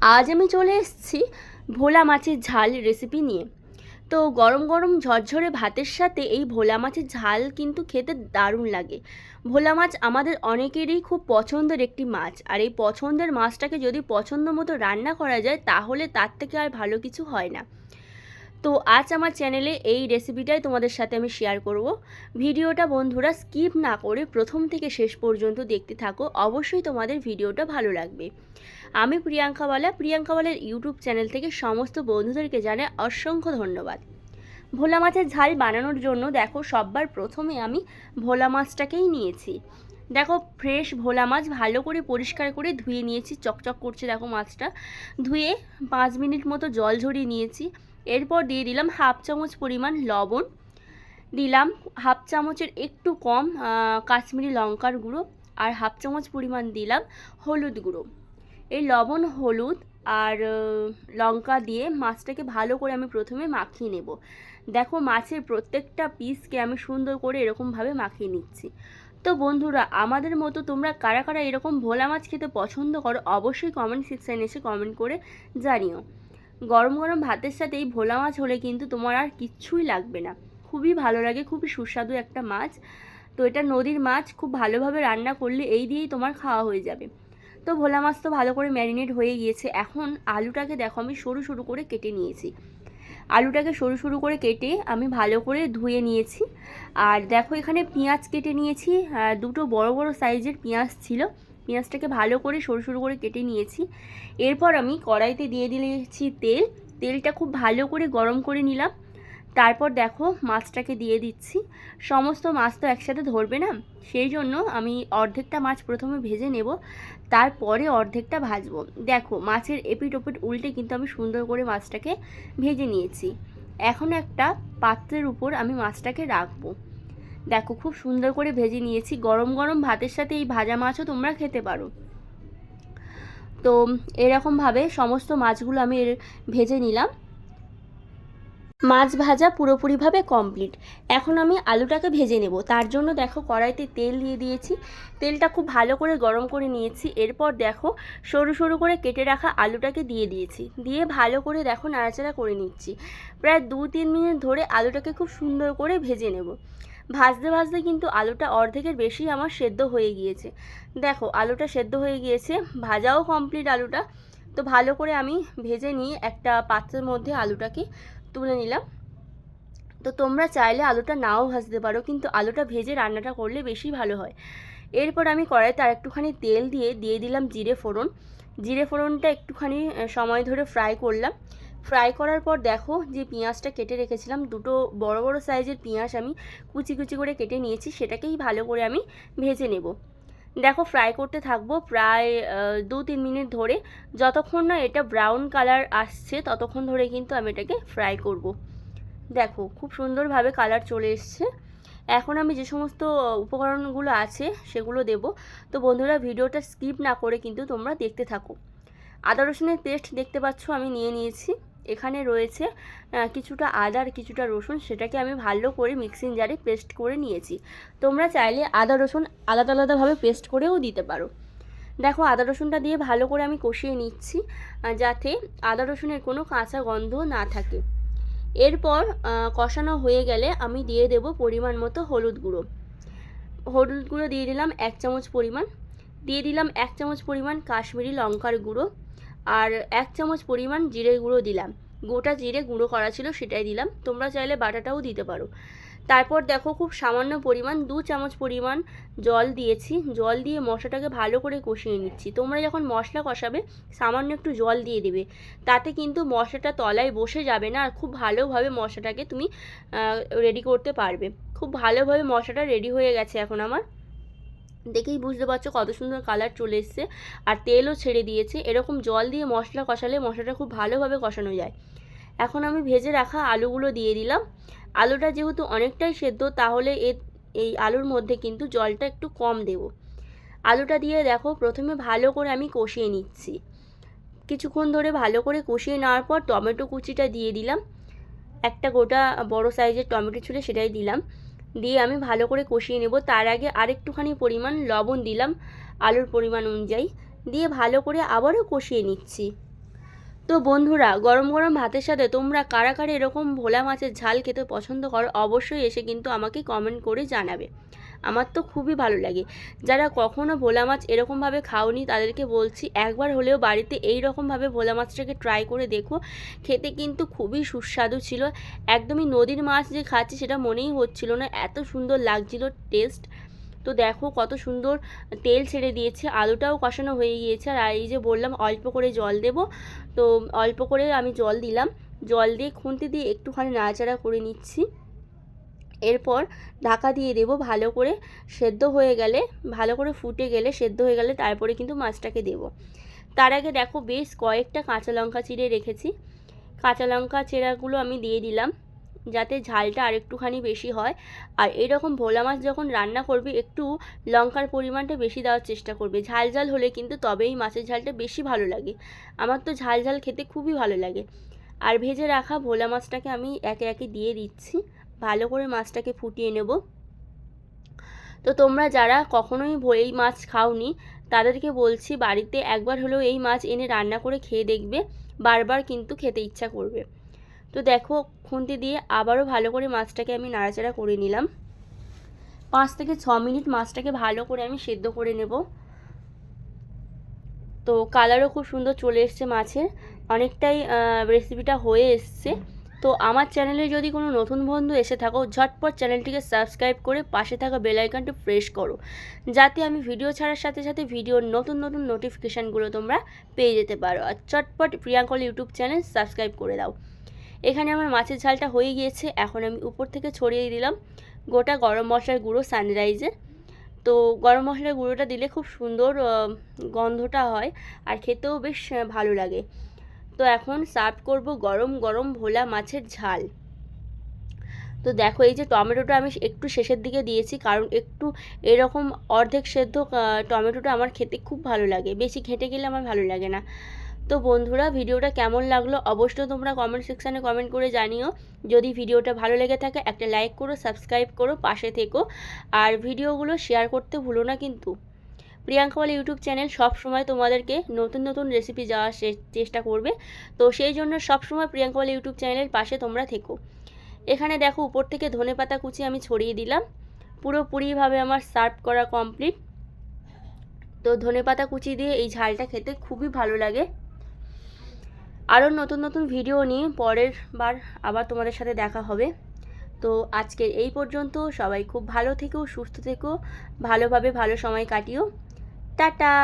আজ আমি চলে এসেছি ভোলা মাছের ঝাল রেসিপি নিয়ে। তো গরম গরম ঝরঝরে ভাতের সাথে এই ভোলা মাছের ঝাল কিন্তু খেতে দারুণ লাগে। ভোলা মাছ আমাদের অনেকেরই খুব পছন্দের একটি মাছ। আর এই পছন্দের মাছটাকে যদি পছন্দ মতো রান্না করা যায়, তাহলে তার থেকে আর ভালো কিছু হয় না। তো আজ আমার চ্যানেলে এই রেসিপিটাই তোমাদের সাথে আমি শেয়ার করব। ভিডিওটা বন্ধুরা স্কিপ না করে প্রথম থেকে শেষ পর্যন্ত দেখতে থাকো। অবশ্যই তোমাদের ভিডিওটা ভালো লাগবে। আমি প্রিয়াঙ্কাওয়ালা প্রিয়াঙ্কাওয়ালার ইউটিউব চ্যানেল থেকে সমস্ত বন্ধুদেরকে জানাই অসংখ্য ধন্যবাদ। ভোলা মাছের ঝাল বানানোর জন্য দেখো সববার প্রথমে আমি ভোলা মাছটাকেই নিয়েছি। দেখো ফ্রেশ ভোলা মাছ ভালো করে পরিষ্কার করে ধুয়ে নিয়েছি। চকচক করছে দেখো মাছটা। ধুয়ে পাঁচ মিনিট মতো জল ঝরিয়ে নিয়েছি। এরপর দিয়ে দিলাম হাফ চামচ পরিমাণ লবণ। দিলাম হাফ চামচের একটু কম কাশ্মীরি লঙ্কার গুঁড়ো আর হাফ চামচ পরিমাণ দিলাম হলুদ গুঁড়ো। এই লবণ, হলুদ আর লঙ্কা দিয়ে মাছটাকে ভালো করে আমি প্রথমে মাখিয়ে নেব। দেখো মাছের প্রত্যেকটা পিসকে আমি সুন্দর করে এরকমভাবে মাখিয়ে নিচ্ছি। তো বন্ধুরা, আমাদের মতো তোমরা কারা কারা এরকম ভোলা মাছ খেতে পছন্দ করো, অবশ্যই কমেন্ট সেকশানে এসে কমেন্ট করে জানিও। গরম গরম ভাতের সাথে এই ভোলা মাছ হলে কিন্তু তোমার আর কিচ্ছুই লাগবে না। খুবই ভালো লাগে, খুবই সুস্বাদু একটা মাছ। তো এটা নদীর মাছ, খুব ভালোভাবে রান্না করলে এই দিয়েই তোমার খাওয়া হয়ে যাবে। তো ভোলা মাছ তো ভালো করে ম্যারিনেট হয়ে গিয়েছে। এখন আলুটাকে দেখো আমি সরু সরু করে কেটে নিয়েছি। আলুটাকে সরু সরু করে কেটে আমি ভালো করে ধুয়ে নিয়েছি। আর দেখো এখানে পেঁয়াজ কেটে নিয়েছি। দুটো বড় বড় সাইজের পেঁয়াজ ছিল। পেঁয়াজটাকে ভালো করে সরু সরু করে কেটে নিয়েছি। এরপর আমি কড়াইতে দিয়ে দিয়েছি তেল। তেলটা খুব ভালো করে গরম করে নিলাম। তারপর দেখো মাছটাকে দিয়ে দিচ্ছি। সমস্ত মাছ তো একসাথে ধরবে না, সেই জন্য আমি অর্ধেকটা মাছ প্রথমে ভেজে নেব, তারপরে অর্ধেকটা ভাজবো। দেখো মাছের এপিট ওপিট উল্টে কিন্তু আমি সুন্দর করে মাছটাকে ভেজে নিয়েছি। এখন একটা পাত্রের উপর আমি মাছটাকে রাখব। দেখো, খুব সুন্দর করে ভেজে নিয়েছি। গরম গরম ভাতের সাথে এই ভাজা মাছও তোমরা খেতে পারো। তো এরকমভাবে সমস্ত মাছগুলো আমি ভেজে নিলাম। মাছ ভাজা পুরোপুরিভাবে কমপ্লিট এখন আমি আলুটাকে ভেজে নেব। তার জন্য দেখো, কড়াইতে তেল দিয়ে দিয়েছি। তেলটা খুব ভালো করে গরম করে নিয়েছি। এরপর দেখো, সরু সরু করে কেটে রাখা আলুটাকে দিয়ে দিয়েছি। দিয়ে ভালো করে দেখো, নাড়াচাড়া করে নিচ্ছি। প্রায় দু তিন মিনিট ধরে আলুটাকে খুব সুন্দর করে ভেজে নেব। ভাজতে ভাজতে কিন্তু আলুটা অর্ধেকের বেশি আমার সেদ্ধ হয়ে গিয়েছে। দেখো, আলুটা সেদ্ধ হয়ে গিয়েছে, ভাজাও কমপ্লিট আলুটা। তো ভালো করে আমি ভেজে নিয়ে একটা পাত্রের মধ্যে আলুটাকে তুলে নিলাম। তো তোমরা চাইলে আলুটা নাও ভাজতে পারো, কিন্তু আলুটা ভেজে রান্নাটা করলে বেশি ভালো হয়। এরপর আমি কড়াইতে আর একটুখানি তেল দিয়ে দিয়ে দিলাম জিরে ফোড়ন। জিরে ফোড়নটা একটুখানি সময় ধরে ফ্রাই করলাম। ফ্রাই করার পর দেখো যে পেঁয়াজটা কেটে রেখেছিলাম, দুটো বড় বড় সাইজের পেঁয়াজ আমি কুচি কুচি করে কেটে নিয়েছি, সেটাকেই ভালো করে আমি ভেজে নেব। দেখো ফ্রাই করতে থাকব প্রায় দু তিন মিনিট ধরে, যতক্ষণ না এটা ব্রাউন কালার আসছে, ততক্ষণ ধরে কিন্তু আমি এটাকে ফ্রাই করব। দেখো খুব সুন্দরভাবে কালার চলে এসছে। এখন আমি যে সমস্ত উপকরণগুলো আছে সেগুলো দেব। তো বন্ধুরা ভিডিওটা স্কিপ না করে কিন্তু তোমরা দেখতে থাকো। আদা রসুনের পেস্ট দেখতে পাচ্ছ, আমি নিয়ে নিয়েছি। এখানে রয়েছে কিছুটা আদা আর কিছুটা রসুন, সেটাকে আমি ভালো করে মিক্সিং জারে পেস্ট করে নিয়েছি। তোমরা চাইলে আদা, রসুন আলাদা আলাদাভাবে পেস্ট করেও দিতে পারো। দেখো, আদা, রসুনটা দিয়ে ভালো করে আমি কষিয়ে নিচ্ছি যাতে আদা, রসুনের কোনো কাঁচা গন্ধ না থাকে। এরপর কষানো হয়ে গেলে আমি দিয়ে দেব পরিমাণ মতো হলুদ গুঁড়ো। হলুদ গুঁড়ো দিয়ে দিলাম এক চামচ পরিমাণ। দিয়ে দিলাম এক চামচ পরিমাণ কাশ্মীরি লঙ্কার গুঁড়ো। আর এক চামচ পরিমাণ জিরে গুঁড়ো দিলাম। গোটা জিরে গুঁড়ো করা ছিল সেটাই দিলাম। তোমরা চাইলে বাটাটাও দিতে পারো। তারপর দেখো খুব সামান্য পরিমাণ দু চামচ পরিমাণ জল দিয়েছি। জল দিয়ে মশলাটাকে ভালো করে কষিয়ে নিচ্ছি। তোমরা যখন মশলা কষাবে, সামান্য একটু জল দিয়ে দেবে। তাতে কিন্তু মশলাটা তলায় বসে যাবে না। আর খুব ভালোভাবে মশলাটাকে তুমি রেডি করতে পারবে। খুব ভালোভাবে মশলাটা রেডি হয়ে গেছে এখন আমার। দেখেই বুঝতে পারছ কত সুন্দর কালার চলে এসছে। আর তেলও ছেড়ে দিয়েছে। এরকম জল দিয়ে মশলা কষালে মশলাটা খুব ভালোভাবে কষানো যায়। এখন আমি ভেজে রাখা আলুগুলো দিয়ে দিলাম। আলুটা যেহেতু অনেকটাই সেদ্ধ, তাহলে এই আলুর মধ্যে কিন্তু জলটা একটু কম দেব। আলুটা দিয়ে দেখো, প্রথমে ভালো করে আমি কষিয়ে নিচ্ছি। কিছুক্ষণ ধরে ভালো করে কষিয়ে নেওয়ার পর টমেটো কুচিটা দিয়ে দিলাম। একটা গোটা বড় সাইজের টমেটো ছিল সেটাই দিলাম। দিয়ে আমি ভালো করে কষিয়ে নেব। তার আগে আরেকটুখানি পরিমাণ লবণ দিলাম আলুর পরিমাণ অনুযায়ী। দিয়ে ভালো করে আবারও কষিয়ে নিচ্ছি। তো বন্ধুরা, গরম গরম ভাতের সাথে তোমরা কারা কারা এরকম ভোলা মাছের ঝাল খেতে পছন্দ করো অবশ্যই এসে কিন্তু আমাকে কমেন্ট করে জানাবে। আমার তো খুবই ভালো লাগে। যারা কখনো ভোলা মাছ এরকমভাবে খাওনি তাদেরকে বলছি, একবার হলেও বাড়িতে এই রকমভাবে ভোলা মাছটাকে ট্রাই করে দেখো। খেতে কিন্তু খুবই সুস্বাদু ছিল। একদমই নদীর মাছ যে খাচ্ছি সেটা মনেই হচ্ছিল না। এত সুন্দর লাগছিল টেস্ট তো দেখো কত সুন্দর তেল ছেড়ে দিয়েছে, আলুটাও কষানো হয়ে গিয়েছে। আর এই যে বললাম অল্প করে জল দেব। তো অল্প করে আমি জল দিলাম। জল দিয়ে খুন্তি দিয়ে একটুখানি নাড়াচাড়া করে নিচ্ছি। এরপর ঢাকা দিয়ে দেবো ভালো করে সেদ্ধ হয়ে গেলে, ভালো করে ফুটে গেলে সেদ্ধ হয়ে গেলে তারপরে কিন্তু মাছটাকে দেব। তার আগে দেখো বেশ কয়েকটা কাঁচা লঙ্কা চিড়ে রেখেছি। কাঁচা লঙ্কা চেরাগুলো আমি দিয়ে দিলাম যাতে ঝালটা আর একটুখানি বেশি হয়। আর এরকম ভোলা মাছ যখন রান্না করবে, একটু লঙ্কার পরিমাণটা বেশি দেওয়ার চেষ্টা করবে। ঝাল ঝাল হলে কিন্তু তবেই মাছের ঝালটা বেশি ভালো লাগে। আমার তো ঝাল ঝাল খেতে খুবই ভালো লাগে। আর ভেজে রাখা ভোলা মাছটাকে আমি একে একে দিয়ে দিচ্ছি। ভালো করে মাছটাকে ফুটিয়ে নেব। তো তোমরা যারা কখনোই এই মাছ খাওনি, তাদেরকে বলছি বাড়িতে একবার হলেও এই মাছ এনে রান্না করে খেয়ে দেখবে, বারবার কিন্তু খেতে ইচ্ছা করবে। তো দেখো, খুন্তি দিয়ে আবারও ভালো করে মাছটাকে আমি নাড়াচাড়া করে নিলাম। পাঁচ থেকে ছ মিনিট মাছটাকে ভালো করে আমি সেদ্ধ করে নেব। তো কালারও খুব সুন্দর চলে এসছে মাছের। অনেকটাই রেসিপিটা হয়ে এসছে। তো আমার চ্যানেলে যদি কোনো নতুন বন্ধু এসে থাকো, ঝটপট চ্যানেলটিকে সাবস্ক্রাইব করে পাশে থাকা বেল আইকনটি প্রেস করো। যাতে আমি ভিডিও ছাড়ার সাথে সাথে ভিডিওর নতুন নতুন নোটিফিকেশানগুলো তোমরা পেয়ে যেতে পারো। আর চটপট প্রিয়াঙ্কল ইউটিউব চ্যানেল সাবস্ক্রাইব করে দাও। এখানে আমার মাছের ঝালটা হয়ে গিয়েছে, এখন আমি উপর থেকে ছড়িয়ে দিলাম গোটা গরম মশলার গুঁড়ো সানরাইজের তো গরম মশলার গুঁড়োটা দিলে খুব সুন্দর গন্ধটা হয় আর খেতেও বেশ ভালো লাগে। তো এখন সার্ভ করব গরম গরম ভোলা মাছের ঝাল। তো দেখো এই যে টমেটোটা আমি একটু শেষের দিকে দিয়েছি, কারণ একটু এরকম অর্ধেক সেদ্ধ টমেটোটা আমার খেতে খুব ভালো লাগে। বেশি ঘেঁটে গেলে আমার ভালো লাগে না। তো বন্ধুরা, ভিডিওটা কেমন লাগল অবশ্যই তোমরা কমেন্ট সেকশানে কমেন্ট করে জানিও। যদি ভিডিওটা ভালো লেগে থাকে, একটা লাইক করো সাবস্ক্রাইব করো, পাশে থেকো। আর ভিডিওগুলো শেয়ার করতে ভুলো না কিন্তু। প্রিয়াঙ্কাওয়ালা ইউটিউব চ্যানেল সব সময় তোমাদেরকে নতুন নতুন রেসিপি যাওয়ার চেষ্টা করবে। তো সেই জন্য সব সময় প্রিয়াঙ্কাওয়ালা ইউটিউব চ্যানেলের পাশে তোমরা থেকো। এখানে দেখো উপর থেকে ধনে পাতা কুচি আমি ছড়িয়ে দিলাম। পুরোপুরিভাবে আমার সার্ভ করা কমপ্লিট তো ধনে পাতা কুচি দিয়ে এই ঝালটা খেতে খুবই ভালো লাগে। আরও নতুন নতুন ভিডিও নিয়ে পরের বার আবার তোমাদের সাথে দেখা হবে। তো আজকের এই পর্যন্ত সবাই খুব ভালো থেকো, সুস্থ থেকো, ভালোভাবে ভালো সময় কাটিও। টাটা